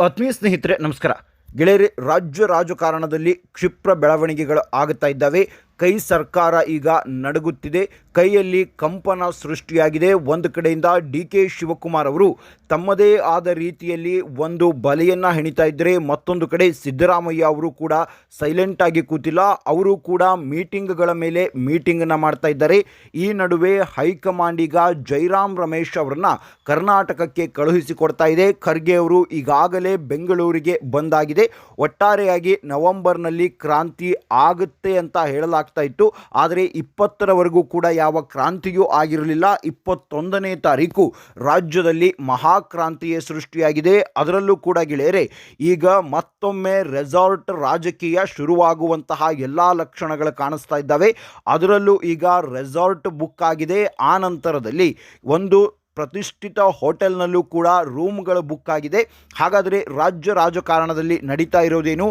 ಆತ್ಮೀಯ ಸ್ನೇಹಿತರೆ ನಮಸ್ಕಾರ. ಗೆಳೆಯರಿ ರಾಜ್ಯ ರಾಜಕಾರಣದಲ್ಲಿ ಕ್ಷಿಪ್ರ ಬೆಳವಣಿಗೆಗಳು ಆಗುತ್ತಾ ಇದ್ದಾವೆ. ಕೈ ಸರ್ಕಾರ ಈಗ ನಡುಗುತ್ತಿದೆ. ಕೈಯಲ್ಲಿ ಕಂಪನ ಸೃಷ್ಟಿಯಾಗಿದೆ. ಒಂದು ಕಡೆಯಿಂದ ಡಿ ಕೆ ಶಿವಕುಮಾರ್ ಅವರು ತಮ್ಮದೇ ಆದ ರೀತಿಯಲ್ಲಿ ಒಂದು ಬಲೆಯನ್ನು ಹೆಣಿತಾ ಇದ್ದರೆ ಮತ್ತೊಂದು ಕಡೆ ಸಿದ್ದರಾಮಯ್ಯ ಅವರು ಕೂಡ ಸೈಲೆಂಟ್ ಆಗಿ ಕೂತಿಲ್ಲ. ಅವರು ಕೂಡ ಮೀಟಿಂಗ್ಗಳ ಮೇಲೆ ಮೀಟಿಂಗನ್ನು ಮಾಡ್ತಾ ಇದ್ದಾರೆ. ಈ ನಡುವೆ ಹೈಕಮಾಂಡ್ ಈಗ ಜೈರಾಮ್ ರಮೇಶ್ ಅವರನ್ನು ಕರ್ನಾಟಕಕ್ಕೆ ಕಳುಹಿಸಿಕೊಡ್ತಾ ಇದೆ. ಖರ್ಗೆ ಅವರು ಈಗಾಗಲೇ ಬೆಂಗಳೂರಿಗೆ ಬಂದಾಗಿದೆ. ಒಟ್ಟಾರೆಯಾಗಿ ನವೆಂಬರ್ನಲ್ಲಿ ಕ್ರಾಂತಿ ಆಗುತ್ತೆ ಅಂತ ಹೇಳಲಾಗ್ತಾ ಇತ್ತು. ಆದರೆ ಇಪ್ಪತ್ತರವರೆಗೂ ಕೂಡ ಕ್ರಾಂತಿಯೂ ಆಗಿರಲಿಲ್ಲ. ಇಪ್ಪತ್ತೊಂದನೇ ತಾರೀಕು ರಾಜ್ಯದಲ್ಲಿ ಮಹಾಕ್ರಾಂತಿಯೇ ಸೃಷ್ಟಿಯಾಗಿದೆ. ಅದರಲ್ಲೂ ಕೂಡ ಗೆಳೆಯರೆ, ಈಗ ಮತ್ತೊಮ್ಮೆ ರೆಸಾರ್ಟ್ ರಾಜಕೀಯ ಶುರುವಾಗುವಂತಹ ಎಲ್ಲ ಲಕ್ಷಣಗಳು ಕಾಣಿಸ್ತಾ ಇದ್ದಾವೆ. ಅದರಲ್ಲೂ ಈಗ ರೆಸಾರ್ಟ್ ಬುಕ್ ಆಗಿದೆ. ಆ ನಂತರದಲ್ಲಿ ಒಂದು ಪ್ರತಿಷ್ಠಿತ ಹೋಟೆಲ್ನಲ್ಲೂ ಕೂಡ ರೂಮ್ಗಳು ಬುಕ್ ಆಗಿದೆ. ಹಾಗಾದರೆ ರಾಜ್ಯ ರಾಜಕಾರಣದಲ್ಲಿ ನಡೀತಾ ಇರೋದೇನು?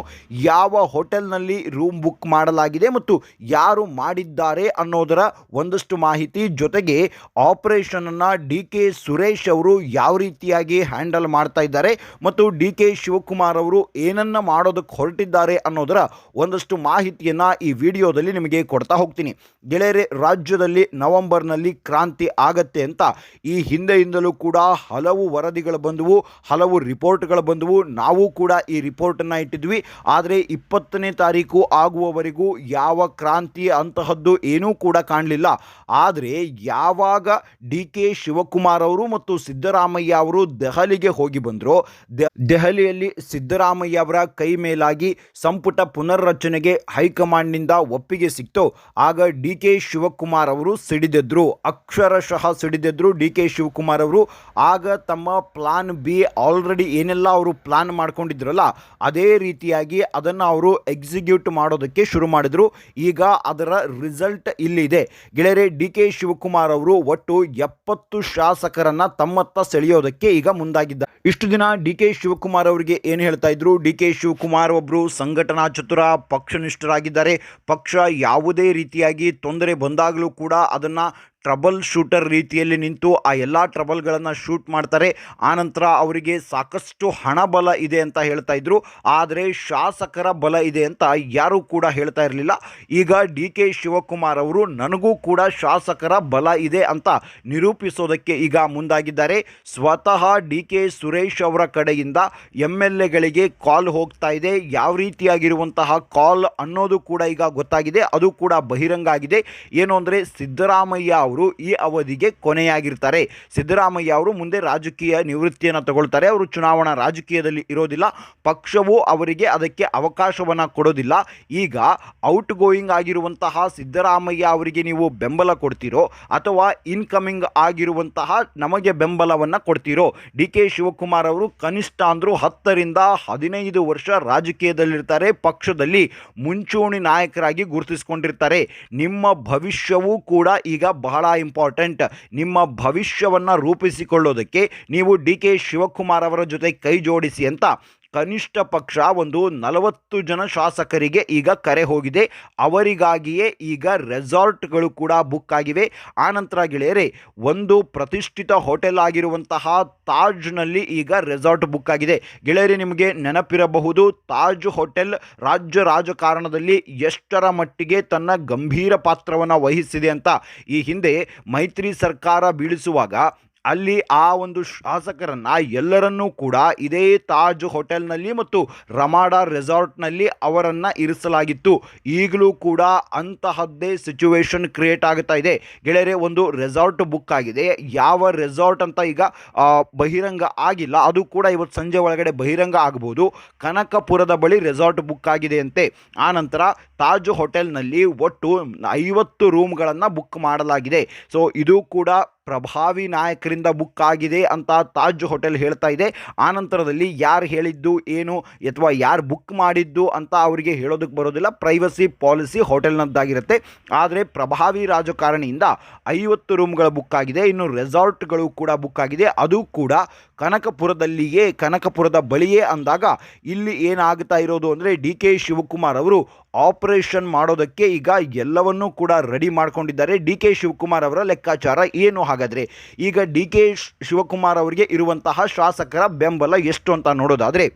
ಯಾವ ಹೋಟೆಲ್ನಲ್ಲಿ ರೂಮ್ ಬುಕ್ ಮಾಡಲಾಗಿದೆ ಮತ್ತು ಯಾರು ಮಾಡಿದ್ದಾರೆ ಅನ್ನೋದರ ಒಂದಷ್ಟು ಮಾಹಿತಿ ಜೊತೆಗೆ ಆಪರೇಷನನ್ನು ಡಿ ಕೆ ಸುರೇಶ್ ಅವರು ಯಾವ ರೀತಿಯಾಗಿ ಹ್ಯಾಂಡಲ್ ಮಾಡ್ತಾ ಇದ್ದಾರೆ ಮತ್ತು ಡಿ ಕೆ ಶಿವಕುಮಾರ್ ಅವರು ಏನನ್ನ ಮಾಡೋದಕ್ಕೆ ಹೊರಟಿದ್ದಾರೆ ಅನ್ನೋದರ ಒಂದಷ್ಟು ಮಾಹಿತಿಯನ್ನು ಈ ವಿಡಿಯೋದಲ್ಲಿ ನಿಮಗೆ ಕೊಡ್ತಾ ಹೋಗ್ತೀನಿ. ಗೆಳೆಯರೆ, ರಾಜ್ಯದಲ್ಲಿ ನವೆಂಬರ್ನಲ್ಲಿ ಕ್ರಾಂತಿ ಆಗತ್ತೆ ಅಂತ ಈ ಹಿಂದೆಯಿಂದಲೂ ಕೂಡ ಹಲವು ವರದಿಗಳು ಬಂದವು, ಹಲವು ರಿಪೋರ್ಟ್ಗಳು ಬಂದವು. ನಾವು ಕೂಡ ಈ ರಿಪೋರ್ಟನ್ನು ಇಟ್ಟಿದ್ವಿ. ಆದರೆ ಇಪ್ಪತ್ತನೇ ತಾರೀಕು ಆಗುವವರೆಗೂ ಯಾವ ಕ್ರಾಂತಿ ಅಂತಹದ್ದು ಏನೂ ಕೂಡ ಕಾಣಲಿಲ್ಲ. ಆದರೆ ಯಾವಾಗ ಡಿ ಕೆ ಶಿವಕುಮಾರ್ ಅವರು ಮತ್ತು ಸಿದ್ದರಾಮಯ್ಯ ಅವರು ದೆಹಲಿಗೆ ಹೋಗಿ ಬಂದರು ದೆಹಲಿಯಲ್ಲಿ ಸಿದ್ದರಾಮಯ್ಯ ಅವರ ಕೈ ಮೇಲಾಗಿ ಸಂಪುಟ ಪುನರ್ರಚನೆಗೆ ಹೈಕಮಾಂಡ್ನಿಂದ ಒಪ್ಪಿಗೆ ಸಿಕ್ತು. ಆಗ ಡಿ ಕೆ ಶಿವಕುಮಾರ್ ಅವರು ಸಿಡಿದೆದ್ರು, ಅಕ್ಷರಶಃ ಸಿಡಿದೆದ್ರು ಡಿ ಕೆ ಶಿವಕುಮಾರ್ ಅವರು, ಆಗ ತಮ್ಮ ಪ್ಲಾನ್ ಬಿ ಆಲ್ರೆಡಿ ಏನೆಲ್ಲ ಅವರು ಪ್ಲಾನ್ ಮಾಡ್ಕೊಂಡಿದ್ರಲ್ಲ, ಅದೇ ರೀತಿಯಾಗಿ ಅದನ್ನು ಅವರು ಎಕ್ಸಿಕ್ಯೂಟ್ ಮಾಡೋದಕ್ಕೆ ಶುರು ಮಾಡಿದರು. ಈಗ ಅದರ ರಿಸಲ್ಟ್ ಇಲ್ಲಿದೆ. ಗೆಳೆಯರೆ ಡಿ ಕೆ ಶಿವಕುಮಾರ್ ಅವರು ಒಟ್ಟು ಎಪ್ಪತ್ತು ಶಾಸಕರನ್ನ ತಮ್ಮತ್ತ ಸೆಳೆಯೋದಕ್ಕೆ ಈಗ ಮುಂದಾಗಿದ್ದ ಇಷ್ಟು ದಿನ ಡಿ ಕೆ ಶಿವಕುಮಾರ್ ಅವರಿಗೆ ಏನು ಹೇಳ್ತಾ ಇದ್ರು? ಡಿ ಕೆ ಶಿವಕುಮಾರ್ ಒಬ್ಬರು ಸಂಘಟನಾ ಚತುರ, ಪಕ್ಷನಿಷ್ಠರಾಗಿದ್ದಾರೆ. ಪಕ್ಷ ಯಾವುದೇ ರೀತಿಯಾಗಿ ತೊಂದರೆ ಬಂದಾಗಲೂ ಕೂಡ ಅದನ್ನು ಟ್ರಬಲ್ ಶೂಟರ್ ರೀತಿಯಲ್ಲಿ ನಿಂತು ಆ ಎಲ್ಲ ಟ್ರಬಲ್ಗಳನ್ನು ಶೂಟ್ ಮಾಡ್ತಾರೆ. ಆನಂತರ ಅವರಿಗೆ ಸಾಕಷ್ಟು ಹಣ ಬಲ ಇದೆ ಅಂತ ಹೇಳ್ತಾ ಇದ್ರು. ಆದರೆ ಶಾಸಕರ ಬಲ ಇದೆ ಅಂತ ಯಾರೂ ಕೂಡ ಹೇಳ್ತಾ ಇರಲಿಲ್ಲ. ಈಗ ಡಿ ಕೆ ಶಿವಕುಮಾರ್ ಅವರು, ನನಗೂ ಕೂಡ ಶಾಸಕರ ಬಲ ಇದೆ ಅಂತ ನಿರೂಪಿಸೋದಕ್ಕೆ ಈಗ ಮುಂದಾಗಿದ್ದಾರೆ. ಸ್ವತಃ ಡಿ ಕೆ ಸುರೇಶ್ ಅವರ ಕಡೆಯಿಂದ ಎಂ ಎಲ್ ಎಗಳಿಗೆ ಕಾಲ್ ಹೋಗ್ತಾ ಇದೆ. ಯಾವ ರೀತಿಯಾಗಿರುವಂತಹ ಕಾಲ್ ಅನ್ನೋದು ಕೂಡ ಈಗ ಗೊತ್ತಾಗಿದೆ. ಅದು ಕೂಡ ಬಹಿರಂಗ ಆಗಿದೆ ಏನು ಅಂದರೆ ಸಿದ್ದರಾಮಯ್ಯ ಈ ಅವಧಿಗೆ ಕೊನೆಯಾಗಿರ್ತಾರೆ. ಸಿದ್ದರಾಮಯ್ಯ ಅವರು ಮುಂದೆ ರಾಜಕೀಯ ನಿವೃತ್ತಿಯನ್ನು ತಗೊಳ್ತಾರೆ. ಅವರು ಚುನಾವಣಾ ರಾಜಕೀಯದಲ್ಲಿ ಇರೋದಿಲ್ಲ. ಪಕ್ಷವು ಅವರಿಗೆ ಅದಕ್ಕೆ ಅವಕಾಶವನ್ನು ಕೊಡೋದಿಲ್ಲ. ಈಗ ಔಟ್ ಗೋಯಿಂಗ್ ಆಗಿರುವಂತಹ ಸಿದ್ದರಾಮಯ್ಯ ಅವರಿಗೆ ನೀವು ಬೆಂಬಲ ಕೊಡ್ತೀರೋ ಅಥವಾ ಇನ್ಕಮಿಂಗ್ ಆಗಿರುವಂತಹ ನಮಗೆ ಬೆಂಬಲವನ್ನು ಕೊಡ್ತೀರೋ, ಡಿ ಕೆ ಶಿವಕುಮಾರ್ ಅವರು ಕನಿಷ್ಠ ಅಂದರೂ ಹತ್ತರಿಂದ ಹದಿನೈದು ವರ್ಷ ರಾಜಕೀಯದಲ್ಲಿರ್ತಾರೆ. ಪಕ್ಷದಲ್ಲಿ ಮುಂಚೂಣಿ ನಾಯಕರಾಗಿ ಗುರುತಿಸಿಕೊಂಡಿರ್ತಾರೆ. ನಿಮ್ಮ ಭವಿಷ್ಯವೂ ಕೂಡ ಈಗ ಬಹಳ ಇಂಪಾರ್ಟೆಂಟ್. ನಿಮ್ಮ ಭವಿಷ್ಯವನ್ನು ರೂಪಿಸಿಕೊಳ್ಳೋದಕ್ಕೆ ನೀವು ಡಿ ಕೆ ಶಿವಕುಮಾರ್ ಅವರ ಜೊತೆ ಕೈ ಜೋಡಿಸಿ ಅಂತ ಕನಿಷ್ಠ ಪಕ್ಷ ಒಂದು ನಲವತ್ತು ಜನ ಶಾಸಕರಿಗೆ ಈಗ ಕರೆ ಹೋಗಿದೆ. ಅವರಿಗಾಗಿಯೇ ಈಗ ರೆಸಾರ್ಟ್ಗಳು ಕೂಡ ಬುಕ್ ಆಗಿವೆ. ಆನಂತರ ಗೆಳೆಯರೆ, ಒಂದು ಪ್ರತಿಷ್ಠಿತ ಹೋಟೆಲ್ ಆಗಿರುವಂತಹ ತಾಜ್ನಲ್ಲಿ ಈಗ ರೆಸಾರ್ಟ್ ಬುಕ್ ಆಗಿದೆ. ಗೆಳೆಯರೆ, ನಿಮಗೆ ನೆನಪಿರಬಹುದು, ತಾಜ್ ಹೋಟೆಲ್ ರಾಜ್ಯ ರಾಜಕಾರಣದಲ್ಲಿ ಎಷ್ಟರ ಮಟ್ಟಿಗೆ ತನ್ನ ಗಂಭೀರ ಪಾತ್ರವನ್ನು ವಹಿಸಿದೆ ಅಂತ. ಈ ಹಿಂದೆ ಮೈತ್ರಿ ಸರ್ಕಾರ ಬೀಳಿಸುವಾಗ ಅಲ್ಲಿ ಆ ಒಂದು ಶಾಸಕರನ್ನು ಎಲ್ಲರನ್ನೂ ಕೂಡ ಇದೇ ತಾಜ್ ಹೋಟೆಲ್ನಲ್ಲಿ ಮತ್ತು ರಮಾಡಾ ರೆಸಾರ್ಟ್ನಲ್ಲಿ ಅವರನ್ನು ಇರಿಸಲಾಗಿತ್ತು. ಈಗಲೂ ಕೂಡ ಅಂತಹದ್ದೇ ಸಿಚುವೇಶನ್ ಕ್ರಿಯೇಟ್ ಆಗ್ತಾ ಇದೆ. ಗೆಳೆಯರೆ, ಒಂದು ರೆಸಾರ್ಟ್ ಬುಕ್ ಆಗಿದೆ. ಯಾವ ರೆಸಾರ್ಟ್ ಅಂತ ಈಗ ಬಹಿರಂಗ ಆಗಿಲ್ಲ. ಅದು ಕೂಡ ಇವತ್ತು ಸಂಜೆ ಒಳಗಡೆ ಬಹಿರಂಗ ಆಗ್ಬೋದು. ಕನಕಪುರದ ಬಳಿ ರೆಸಾರ್ಟ್ ಬುಕ್ ಆಗಿದೆ ಅಂತೆ. ಆನಂತರ ತಾಜ್ ಹೋಟೆಲ್ನಲ್ಲಿ ಒಟ್ಟು ಐವತ್ತು ರೂಮ್ಗಳನ್ನು ಬುಕ್ ಮಾಡಲಾಗಿದೆ. ಸೊ ಇದು ಕೂಡ ಪ್ರಭಾವಿ ನಾಯಕರಿಂದ ಬುಕ್ ಆಗಿದೆ ಅಂತ ತಾಜ್ ಹೋಟೆಲ್ ಹೇಳ್ತಾ ಇದೆ. ಆನಂತರದಲ್ಲಿ ಯಾರು ಹೇಳಿದ್ದು ಏನು ಅಥವಾ ಯಾರು ಬುಕ್ ಮಾಡಿದ್ದು ಅಂತ ಅವರಿಗೆ ಹೇಳೋದಕ್ಕೆ ಬರೋದಿಲ್ಲ. ಪ್ರೈವಸಿ ಪಾಲಿಸಿ ಹೋಟೆಲ್ನದ್ದಾಗಿರುತ್ತೆ. ಆದರೆ ಪ್ರಭಾವಿ ರಾಜಕಾರಣಿಯಿಂದ ಐವತ್ತು ರೂಮ್ಗಳ ಬುಕ್ ಆಗಿದೆ. ಇನ್ನು ರೆಸಾರ್ಟ್ಗಳು ಕೂಡ ಬುಕ್ ಆಗಿದೆ. ಅದು ಕೂಡ ಕನಕಪುರದಲ್ಲಿಯೇ, ಕನಕಪುರದ ಬಳಿಯೇ ಅಂದಾಗ ಇಲ್ಲಿ ಏನಾಗ್ತಾ ಇರೋದು ಅಂದರೆ ಡಿ ಕೆ ಶಿವಕುಮಾರ್ ಅವರು ಆಪರೇಷನ್ ಮಾಡೋದಕ್ಕೆ ಈಗ ಎಲ್ಲವನ್ನೂ ಕೂಡ ರೆಡಿ ಮಾಡ್ಕೊಂಡಿದ್ದಾರೆ. ಡಿ ಕೆ ಶಿವಕುಮಾರ್ ಅವರ ಲೆಕ್ಕಾಚಾರ ಏನು ಹಾಗಾದರೆ ಈಗ ಡಿ ಕೆ ಶಿವಕುಮಾರ್ ಅವರಿಗೆ ಇರುವಂತಹ ಶಾಸಕರ ಬೆಂಬಲ ಎಷ್ಟು ಅಂತ ನೋಡೋದಾದರೆ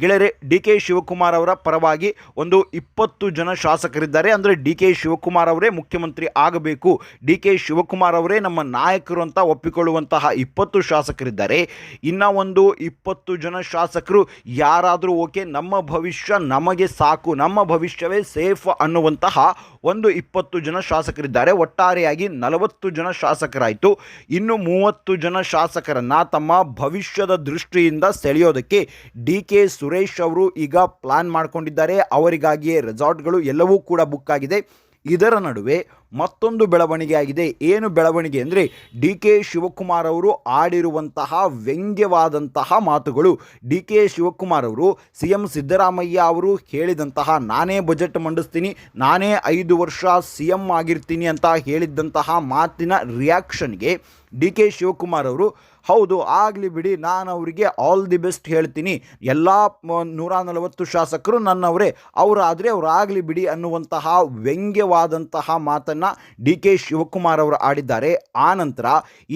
ಗೆಳೆಯರೆ, ಡಿ ಕೆ ಶಿವಕುಮಾರ್ ಅವರ ಪರವಾಗಿ ಒಂದು ಇಪ್ಪತ್ತು ಜನ ಶಾಸಕರಿದ್ದಾರೆ. ಅಂದರೆ ಡಿ ಕೆ ಶಿವಕುಮಾರ್ ಅವರೇ ಮುಖ್ಯಮಂತ್ರಿ ಆಗಬೇಕು. ಡಿ ಕೆ ಶಿವಕುಮಾರ್ ಅವರೇ ನಮ್ಮ ನಾಯಕರು ಅಂತ ಒಪ್ಪಿಕೊಳ್ಳುವಂತಹ ಇಪ್ಪತ್ತು ಶಾಸಕರಿದ್ದಾರೆ. ಇನ್ನು ಒಂದು ಇಪ್ಪತ್ತು ಜನ ಶಾಸಕರು ಯಾರಾದರೂ ಓಕೆ, ನಮ್ಮ ಭವಿಷ್ಯ ನಮಗೆ ಸಾಕು, ನಮ್ಮ ಭವಿಷ್ಯವೇ ಸೇಫ್ ಅನ್ನುವಂತಹ ಒಂದು ಇಪ್ಪತ್ತು ಜನ ಶಾಸಕರಿದ್ದಾರೆ. ಒಟ್ಟಾರೆಯಾಗಿ ನಲವತ್ತು ಜನ ಶಾಸಕರಾಯಿತು. ಇನ್ನು ಮೂವತ್ತು ಜನ ಶಾಸಕರನ್ನು ತಮ್ಮ ಭವಿಷ್ಯದ ದೃಷ್ಟಿಯಿಂದ ಸೆಳೆಯೋದಕ್ಕೆ ಡಿ ಕೆ ಸುರೇಶ್ ಅವರು ಈಗ ಪ್ಲಾನ್ ಮಾಡಿಕೊಂಡಿದ್ದಾರೆ. ಅವರಿಗಾಗಿಯೇ ರೆಸಾರ್ಟ್ಗಳು ಎಲ್ಲವೂ ಕೂಡ ಬುಕ್ ಆಗಿದೆ. ಇದರ ನಡುವೆ ಮತ್ತೊಂದು ಬೆಳವಣಿಗೆ ಆಗಿದೆ. ಏನು ಬೆಳವಣಿಗೆ ಅಂದರೆ ಡಿ ಕೆ ಶಿವಕುಮಾರ್ ಅವರು ಆಡಿರುವಂತಹ ವ್ಯಂಗ್ಯವಾದಂತಹ ಮಾತುಗಳು. ಡಿ ಕೆ ಶಿವಕುಮಾರ್ ಅವರು, ಸಿ ಎಂ ಸಿದ್ದರಾಮಯ್ಯ ಅವರು ಹೇಳಿದಂತಹ, ನಾನೇ ಬಜೆಟ್ ಮಂಡಿಸ್ತೀನಿ, ನಾನೇ ಐದು ವರ್ಷ ಸಿ ಎಂ ಆಗಿರ್ತೀನಿ ಅಂತ ಹೇಳಿದ್ದಂತಹ ಮಾತಿನ ರಿಯಾಕ್ಷನ್ಗೆ ಡಿ ಕೆ ಶಿವಕುಮಾರ್ ಅವರು ಹೌದು, ಆಗಲಿ ಬಿಡಿ, ನಾನು ಅವರಿಗೆ ಆಲ್ ದಿ ಬೆಸ್ಟ್ ಹೇಳ್ತೀನಿ. ಎಲ್ಲ ನೂರ ನಲವತ್ತು ಶಾಸಕರು ನನ್ನವರೇ. ಅವರಾದರೆ ಆಗಲಿ ಬಿಡಿ ಅನ್ನುವಂತಹ ವ್ಯಂಗ್ಯವಾದಂತಹ ಮಾತನ್ನು ಡಿ ಕೆ ಶಿವಕುಮಾರ್ ಅವರು ಆಡಿದ್ದಾರೆ. ಆ ನಂತರ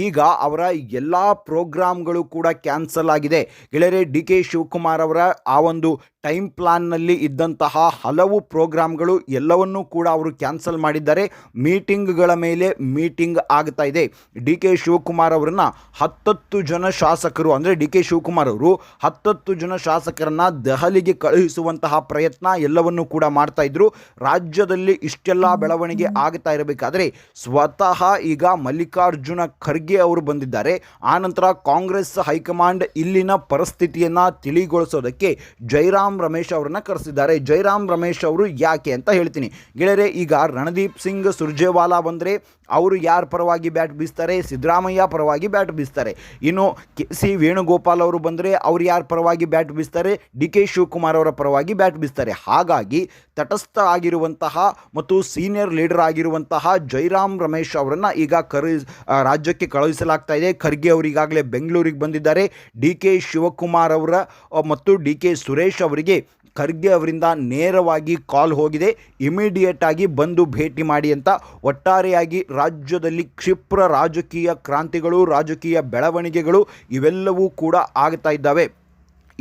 ಈಗ ಅವರ ಎಲ್ಲ ಪ್ರೋಗ್ರಾಮ್ಗಳು ಕೂಡ ಕ್ಯಾನ್ಸಲ್ ಆಗಿದೆ. ಗೆಳೆಯರೆ, ಡಿ ಕೆ ಶಿವಕುಮಾರ್ ಅವರ ಆ ಒಂದು ಟೈಮ್ ಪ್ಲಾನ್ನಲ್ಲಿ ಇದ್ದಂತಹ ಹಲವು ಪ್ರೋಗ್ರಾಮ್ಗಳು ಎಲ್ಲವನ್ನೂ ಕೂಡ ಅವರು ಕ್ಯಾನ್ಸಲ್ ಮಾಡಿದ್ದಾರೆ. ಮೀಟಿಂಗ್ಗಳ ಮೇಲೆ ಮೀಟಿಂಗ್ ಆಗ್ತಾ ಇದೆ. ಡಿ ಕೆ ಶಿವಕುಮಾರ್ ಅವರನ್ನು ಹತ್ತತ್ತು ಜನ ಶಾಸಕರು, ಅಂದರೆ ಡಿ ಕೆ ಶಿವಕುಮಾರ್ ಅವರು ಹತ್ತತ್ತು ಜನ ಶಾಸಕರನ್ನು ದೆಹಲಿಗೆ ಕಳುಹಿಸುವಂತಹ ಪ್ರಯತ್ನ ಎಲ್ಲವನ್ನೂ ಕೂಡ ಮಾಡ್ತಾ ಇದ್ರು. ರಾಜ್ಯದಲ್ಲಿ ಇಷ್ಟೆಲ್ಲ ಬೆಳವಣಿಗೆ ಆಗ್ತಾ ಇರಬೇಕಾದ್ರೆ ಸ್ವತಃ ಈಗ ಮಲ್ಲಿಕಾರ್ಜುನ ಖರ್ಗೆ ಅವರು ಬಂದಿದ್ದಾರೆ. ಆನಂತರ ಕಾಂಗ್ರೆಸ್ ಹೈಕಮಾಂಡ್ ಇಲ್ಲಿನ ಪರಿಸ್ಥಿತಿಯನ್ನು ತಿಳಿಗೊಳಿಸೋದಕ್ಕೆ ಜೈರಾಮ್ ರಮೇಶ್ ಅವರನ್ನ ಕರೆಸಿದ್ದಾರೆ. ಜೈರಾಮ್ ರಮೇಶ್ ಅವರು ಯಾಕೆ ಅಂತ ಹೇಳ್ತೀನಿ. ಗೆಳೆಯರೆ, ಈಗ ರಣದೀಪ್ ಸಿಂಗ್, ಸುರ್ಜೇವಾಲಾ ಬಂದರೆ ಅವರು ಯಾರ ಪರವಾಗಿ ಬ್ಯಾಟ್ ಬೀಸ್ತಾರೆ? ಸಿದ್ದರಾಮಯ್ಯ ಪರವಾಗಿ ಬ್ಯಾಟ್ ಬೀಸ್ತಾರೆ. ಇನ್ನು ಕೆ ಸಿ ವೇಣುಗೋಪಾಲ್ ಅವರು ಬಂದರೆ ಅವ್ರು ಯಾರ ಪರವಾಗಿ ಬ್ಯಾಟ್ ಬೀಸ್ತಾರೆ? ಡಿ ಕೆ ಶಿವಕುಮಾರ್ ಅವರ ಪರವಾಗಿ ಬ್ಯಾಟ್ ಬೀಸ್ತಾರೆ. ಹಾಗಾಗಿ ತಟಸ್ಥ ಆಗಿರುವಂತಹ ಮತ್ತು ಸೀನಿಯರ್ ಲೀಡರ್ ಆಗಿರುವಂತಹ ಜೈರಾಮ್ ರಮೇಶ್ ಅವರನ್ನು ಈಗ ಕರು ರಾಜ್ಯಕ್ಕೆ ಕಳುಹಿಸಲಾಗ್ತಾ ಇದೆ. ಖರ್ಗೆ ಅವರು ಈಗಾಗಲೇ ಬೆಂಗಳೂರಿಗೆ ಬಂದಿದ್ದಾರೆ. ಡಿ ಕೆ ಶಿವಕುಮಾರ್ ಅವರ ಮತ್ತು ಡಿ ಕೆ ಸುರೇಶ್ ಅವರಿಗೆ ಖರ್ಗೆ ಅವರಿಂದ ನೇರವಾಗಿ ಕಾಲ್ ಹೋಗಿದೆ. ಇಮಿಡಿಯೇಟ್ ಆಗಿ ಬಂದು ಭೇಟಿ ಮಾಡಿ ಅಂತ ಒಟ್ಟಾರೆಯಾಗಿ ರಾಜ್ಯದಲ್ಲಿ ಕ್ಷಿಪ್ರ ರಾಜಕೀಯ ಕ್ರಾಂತಿಗಳು, ರಾಜಕೀಯ ಬೆಳವಣಿಗೆಗಳು ಇವೆಲ್ಲವೂ ಕೂಡ ಆಗ್ತಾ ಇದ್ದಾವೆ.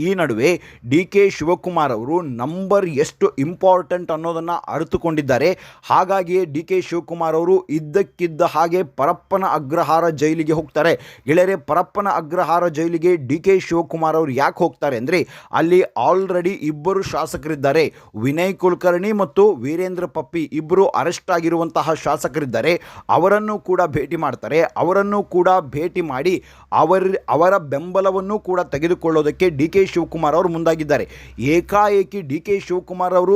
ಈ ನಡುವೆ ಡಿ ಕೆ ಶಿವಕುಮಾರ್ ಅವರು ನಂಬರ್ ಎಷ್ಟು ಇಂಪಾರ್ಟೆಂಟ್ ಅನ್ನೋದನ್ನು ಅರಿತುಕೊಂಡಿದ್ದಾರೆ. ಹಾಗಾಗಿಯೇ ಡಿ ಕೆ ಶಿವಕುಮಾರ್ ಅವರು ಇದ್ದಕ್ಕಿದ್ದ ಹಾಗೆ ಪರಪ್ಪನ ಅಗ್ರಹಾರ ಜೈಲಿಗೆ ಹೋಗ್ತಾರೆ. ಗೆಳೆಯರೆ, ಪರಪ್ಪನ ಅಗ್ರಹಾರ ಜೈಲಿಗೆ ಡಿ ಕೆ ಶಿವಕುಮಾರ್ ಅವರು ಯಾಕೆ ಹೋಗ್ತಾರೆ ಅಂದರೆ ಅಲ್ಲಿ ಆಲ್ರೆಡಿ ಇಬ್ಬರು ಶಾಸಕರಿದ್ದಾರೆ. ವಿನಯ್ ಕುಲಕರ್ಣಿ ಮತ್ತು ವೀರೇಂದ್ರ ಪಪ್ಪಿ ಇಬ್ಬರು ಅರೆಸ್ಟ್ ಆಗಿರುವಂತಹ ಶಾಸಕರಿದ್ದಾರೆ. ಅವರನ್ನು ಕೂಡ ಭೇಟಿ ಮಾಡ್ತಾರೆ. ಅವರನ್ನು ಕೂಡ ಭೇಟಿ ಮಾಡಿ ಅವರ ಅವರ ಬೆಂಬಲವನ್ನು ಕೂಡ ತೆಗೆದುಕೊಳ್ಳೋದಕ್ಕೆ ಡಿ ಕೆ ಶಿವಕುಮಾರ್ ಅವರು ಮುಂದಾಗಿದ್ದಾರೆ. ಏಕಾಏಕಿ ಡಿ ಕೆ ಶಿವಕುಮಾರ್ ಅವರು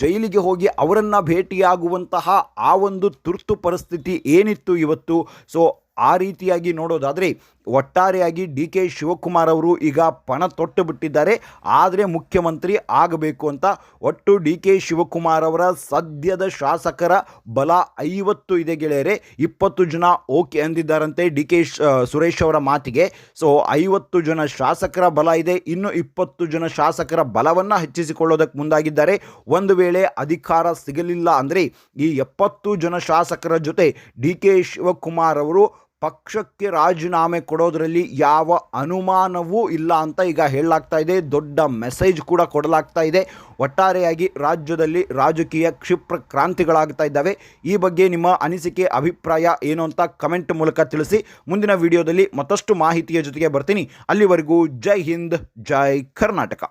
ಜೈಲಿಗೆ ಹೋಗಿ ಅವರನ್ನು ಭೇಟಿಯಾಗುವಂತಹ ಆ ಒಂದು ತುರ್ತು ಪರಿಸ್ಥಿತಿ ಏನಿತ್ತು ಇವತ್ತು? ಸೊ ಆ ರೀತಿಯಾಗಿ ನೋಡೋದಾದರೆ ಒಟ್ಟಾರೆಯಾಗಿ ಡಿ ಕೆ ಶಿವಕುಮಾರ್ ಅವರು ಈಗ ಪಣ ತೊಟ್ಟು ಬಿಟ್ಟಿದ್ದಾರೆ. ಆದರೆ ಮುಖ್ಯಮಂತ್ರಿ ಆಗಬೇಕು ಅಂತ ಒಟ್ಟು ಡಿ ಕೆ ಶಿವಕುಮಾರ್ ಅವರ ಸದ್ಯದ ಶಾಸಕರ ಬಲ ಐವತ್ತು ಇದೆ ಗೆಳೆಯರೆ. ಇಪ್ಪತ್ತು ಜನ ಓಕೆ ಅಂದಿದ್ದಾರಂತೆ ಡಿ ಕೆ ಸುರೇಶ್ ಅವರ ಮಾತಿಗೆ. ಸೊ ಐವತ್ತು ಜನ ಶಾಸಕರ ಬಲ ಇದೆ. ಇನ್ನು ಇಪ್ಪತ್ತು ಜನ ಶಾಸಕರ ಬಲವನ್ನು ಹೆಚ್ಚಿಸಿಕೊಳ್ಳೋದಕ್ಕೆ ಮುಂದಾಗಿದ್ದಾರೆ. ಒಂದು ವೇಳೆ ಅಧಿಕಾರ ಸಿಗಲಿಲ್ಲ ಅಂದರೆ ಈ ಎಪ್ಪತ್ತು ಜನ ಶಾಸಕರ ಜೊತೆ ಡಿ ಕೆ ಶಿವಕುಮಾರ್ ಅವರು ಪಕ್ಷಕ್ಕೆ ರಾಜೀನಾಮೆ ಕೊಡೋದರಲ್ಲಿ ಯಾವ ಅನುಮಾನವೂ ಇಲ್ಲ ಅಂತ ಈಗ ಹೇಳಲಾಗ್ತಾ ಇದೆ. ದೊಡ್ಡ ಮೆಸೇಜ್ ಕೂಡ ಕೊಡಲಾಗ್ತಾ ಇದೆ. ಒಟ್ಟಾರೆಯಾಗಿ ರಾಜ್ಯದಲ್ಲಿ ರಾಜಕೀಯ ಕ್ಷಿಪ್ರ ಕ್ರಾಂತಿಗಳಾಗ್ತಾ ಇದ್ದಾವೆ. ಈ ಬಗ್ಗೆ ನಿಮ್ಮ ಅನಿಸಿಕೆ, ಅಭಿಪ್ರಾಯ ಏನು ಅಂತ ಕಮೆಂಟ್ ಮೂಲಕ ತಿಳಿಸಿ. ಮುಂದಿನ ವಿಡಿಯೋದಲ್ಲಿ ಮತ್ತಷ್ಟು ಮಾಹಿತಿಯ ಜೊತೆಗೆ ಬರ್ತೀನಿ. ಅಲ್ಲಿವರೆಗೂ ಜೈ ಹಿಂದ್, ಜೈ ಕರ್ನಾಟಕ.